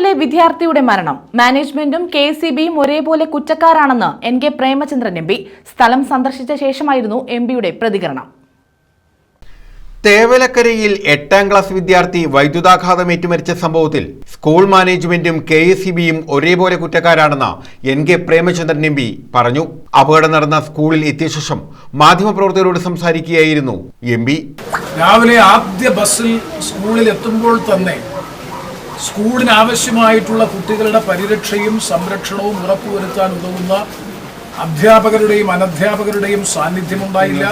തെന്മലയിലെ വിദ്യാർത്ഥിയുടെ മരണം. മാനേജ്മെന്റും കെ സി ബിയും ഒരേപോലെ കുറ്റക്കാരാണെന്ന് N K Premachandran M P. സ്ഥലം സന്ദർശിച്ച ശേഷമായിരുന്നു എം പിയുടെ പ്രതികരണം. തേവലക്കരയിൽ എട്ടാം ക്ലാസ് വിദ്യാർത്ഥി വൈദ്യുതാഘാതം ഏറ്റുമരിച്ച സംഭവത്തിൽ സ്കൂൾ മാനേജ്മെന്റും കെ എസ് സി ബിയും ഒരേപോലെ കുറ്റക്കാരാണെന്ന് N K Premachandran M P പറഞ്ഞു. അപകടം നടന്ന സ്കൂളിൽ എത്തിയ ശേഷം മാധ്യമപ്രവർത്തകരോട് സംസാരിക്കുകയായിരുന്നു എം പി. രാവിലെ ആദ്യ ബസ്സിൽ സ്കൂളിൽ എത്തുമ്പോൾ തന്നെ സ്കൂളിന് ആവശ്യമായിട്ടുള്ള കുട്ടികളുടെ പരിരക്ഷയും സംരക്ഷണവും ഉറപ്പുവരുത്താൻ ഉതകുന്ന അധ്യാപകരുടെയും അനധ്യാപകരുടെയും സാന്നിധ്യമുണ്ടായില്ല.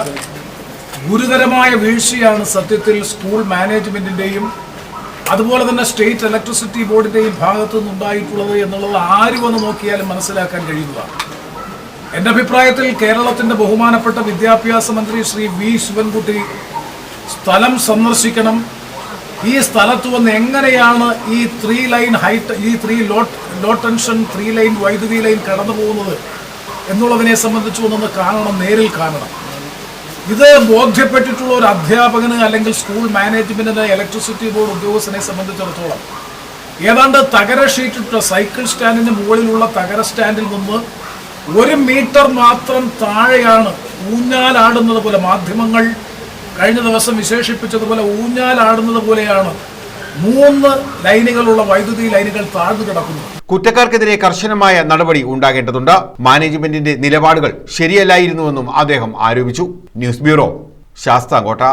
ഗുരുതരമായ വീഴ്ചയാണ് സത്യത്തിൽ സ്കൂൾ മാനേജ്മെന്റിന്റെയും അതുപോലെ തന്നെ സ്റ്റേറ്റ് ഇലക്ട്രിസിറ്റി ബോർഡിന്റെയും ഭാഗത്തു നിന്നുണ്ടായിട്ടുള്ളത് എന്നുള്ളത് ആര് വന്ന് നോക്കിയാലും മനസ്സിലാക്കാൻ കഴിയുന്നതാണ്. എന്റെ അഭിപ്രായത്തിൽ കേരളത്തിന്റെ ബഹുമാനപ്പെട്ട വിദ്യാഭ്യാസ മന്ത്രി ശ്രീ വി. ശിവൻകുട്ടി സ്ഥലം സന്ദർശിക്കണം. ഈ സ്ഥലത്ത് വന്ന് എങ്ങനെയാണ് ഈ ത്രീ ലൈൻ ഹൈറ്റ് ഈ three low low tension three line വൈദ്യുതി ലൈൻ കടന്നു പോകുന്നത് എന്നുള്ളതിനെ സംബന്ധിച്ച് ഒന്നൊന്ന് കാണണം നേരിൽ കാണണം. ഇത് ബോധ്യപ്പെട്ടിട്ടുള്ള ഒരു അധ്യാപകന് അല്ലെങ്കിൽ സ്കൂൾ മാനേജ്മെന്റിന് ഇലക്ട്രിസിറ്റി ബോർഡ് ഉദ്യോഗസ്ഥനെ സംബന്ധിച്ചിടത്തോളം ഏതാണ്ട് തകര ഷീറ്റിട്ട സൈക്കിൾ സ്റ്റാൻഡിന് മുകളിലുള്ള തകര സ്റ്റാൻഡിൽ നിന്ന് ഒരു മീറ്റർ മാത്രം താഴെയാണ് ഊഞ്ഞാലാടുന്നത് പോലെ മാധ്യമങ്ങൾ കഴിഞ്ഞ ദിവസം വിശേഷിപ്പിച്ചതുപോലെ ഊഞ്ഞാലാടുന്നത് പോലെയാണ് മൂന്ന് ലൈനുകളുള്ള വൈദ്യുതി ലൈനുകൾ താഴ്ന്നു കിടക്കുന്നത്. കുറ്റക്കാർക്കെതിരെ കർശനമായ നടപടി ഉണ്ടാകേണ്ടതുണ്ട്. മാനേജ്മെന്റിന്റെ നിലപാടുകൾ ശരിയല്ലായിരുന്നുവെന്നും അദ്ദേഹം ആരോപിച്ചു. News bureau Sasthamkotta.